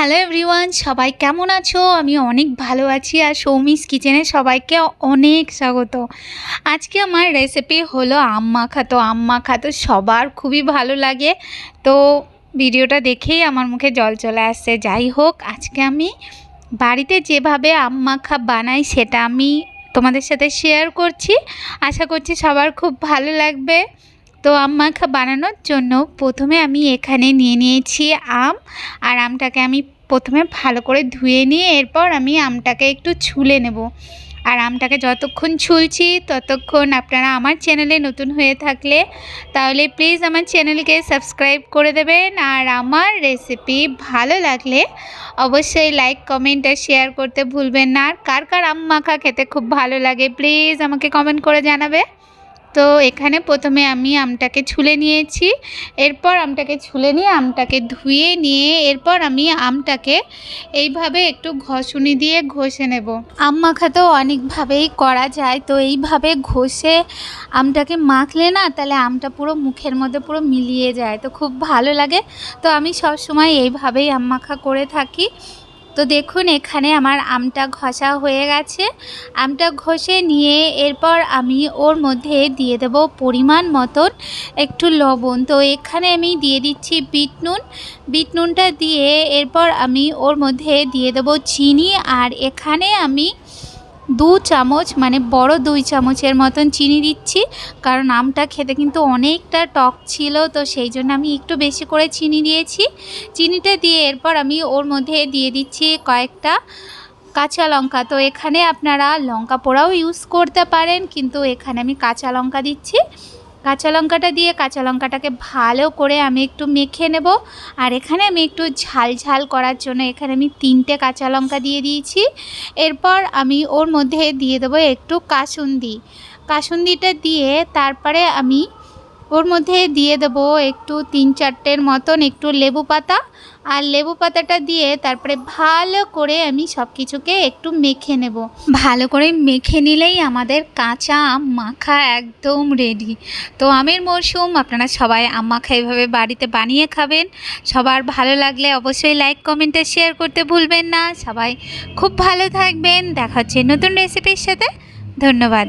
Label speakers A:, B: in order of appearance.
A: Hello everyone সবাই কেমন আছো? আমি অনেক ভালো আছি আর সৌমিস কিচেনে সবাইকে অনেক স্বাগত। আজকে আমার রেসিপি হলো আম মাখা। তো আম মাখা তো সবার খুবই ভালো লাগে। তো ভিডিওটা দেখেই আমার মুখে জল চলে আসছে। যাই হোক, আজকে আমি বাড়িতে যেভাবে আম মাখা বানাই সেটা আমি তোমাদের সাথে শেয়ার করছি। আশা করছি সবার খুব ভালো লাগবে। তো আম মাখা বানানোর জন্য প্রথমে আমি এখানে নিয়ে নিয়েছি আম, আর আমটাকে আমি প্রথমে ভালো করে ধুয়ে নিয়ে এরপর আমি আমটাকে একটু ছুলে নেব। আর আমটাকে যতক্ষণ ছুলছি ততক্ষণ আপনারা আমার চ্যানেলে নতুন হয়ে থাকলে তাহলে প্লিজ আমার চ্যানেলকে সাবস্ক্রাইব করে দেবেন। আর আমার রেসিপি ভালো লাগলে অবশ্যই লাইক কমেন্ট আর শেয়ার করতে ভুলবেন না। আর কার কার আম মাখা খেতে খুব ভালো লাগে প্লিজ আমাকে কমেন্ট করে জানাবে। তো এখানে প্রথমে আমি আমটাকে ছুলে নিয়েছি। এরপর আমটাকে ছুলে নিয়ে আমটাকে ধুয়ে নিয়ে এরপর আমি আমটাকে এইভাবে একটু ঘষুনি দিয়ে ঘষে নেব। আম মাখা তো অনেকভাবেই করা যায়। তো এইভাবে ঘষে আমটাকে মাখলে না তাহলে আমটা পুরো মুখের মধ্যে পুরো মিলিয়ে যায়। তো খুব ভালো লাগে। তো আমি সব সময় এইভাবেই আম মাখা করে থাকি। তো দেখুন, এখানে আমার আমটা ঘষা হয়ে গেছে। আমটা ঘষে নিয়ে এরপর আমি ওর মধ্যে দিয়ে দেব পরিমাণ মতন একটু লবণ। তো এখানে আমি দিয়ে দিচ্ছি বিট নুন। বিট নুনটা দিয়ে এরপর আমি ওর মধ্যে দিয়ে দেব চিনি। আর এখানে আমি দু চামচ মানে বড় দুই চামচের মতন চিনি দিচ্ছি। কারণ আমটা খেতে কিন্তু অনেকটা টক ছিল, তো সেই জন্য আমি একটু বেশি করে চিনি দিয়েছি। চিনিটা দিয়ে এরপর আমি ওর মধ্যে দিয়ে দিচ্ছি কয়েকটা কাঁচা লঙ্কা। তো এখানে আপনারা লঙ্কা পোড়াও ইউজ করতে পারেন, কিন্তু এখানে আমি কাঁচা লঙ্কা দিচ্ছি। কাঁচা লঙ্কাটা দিয়ে কাঁচা লঙ্কাটাকে ভালো করে আমি একটু মেখে নেব। আর এখানে আমি একটু ঝাল ঝাল করার জন্য এখানে আমি তিনটে কাঁচা লঙ্কা দিয়ে দিয়েছি। এরপর আমি ওর মধ্যে দিয়ে দেবো একটু কাসুন্দি। কাসুন্দিটা দিয়ে তারপরে আমি ওর মধ্যে দিয়ে দেব একটু তিন চারটের মতন একটু লেবু পাতা। আর লেবু পাতাটা দিয়ে তারপরে ভালো করে আমি সব কিছুকে একটু মেখে নেব। ভালো করে মেখে নিলেই আমাদের কাঁচা আম মাখা একদম রেডি তো আমের মরশুম আপনারা সবাই আম মাখা এভাবে বাড়িতে বানিয়ে খাবেন। সবার ভালো লাগলে অবশ্যই লাইক কমেন্টে শেয়ার করতে ভুলবেন না। সবাই খুব ভালো থাকবেন। দেখা হচ্ছে নতুন রেসিপির সাথে। ধন্যবাদ।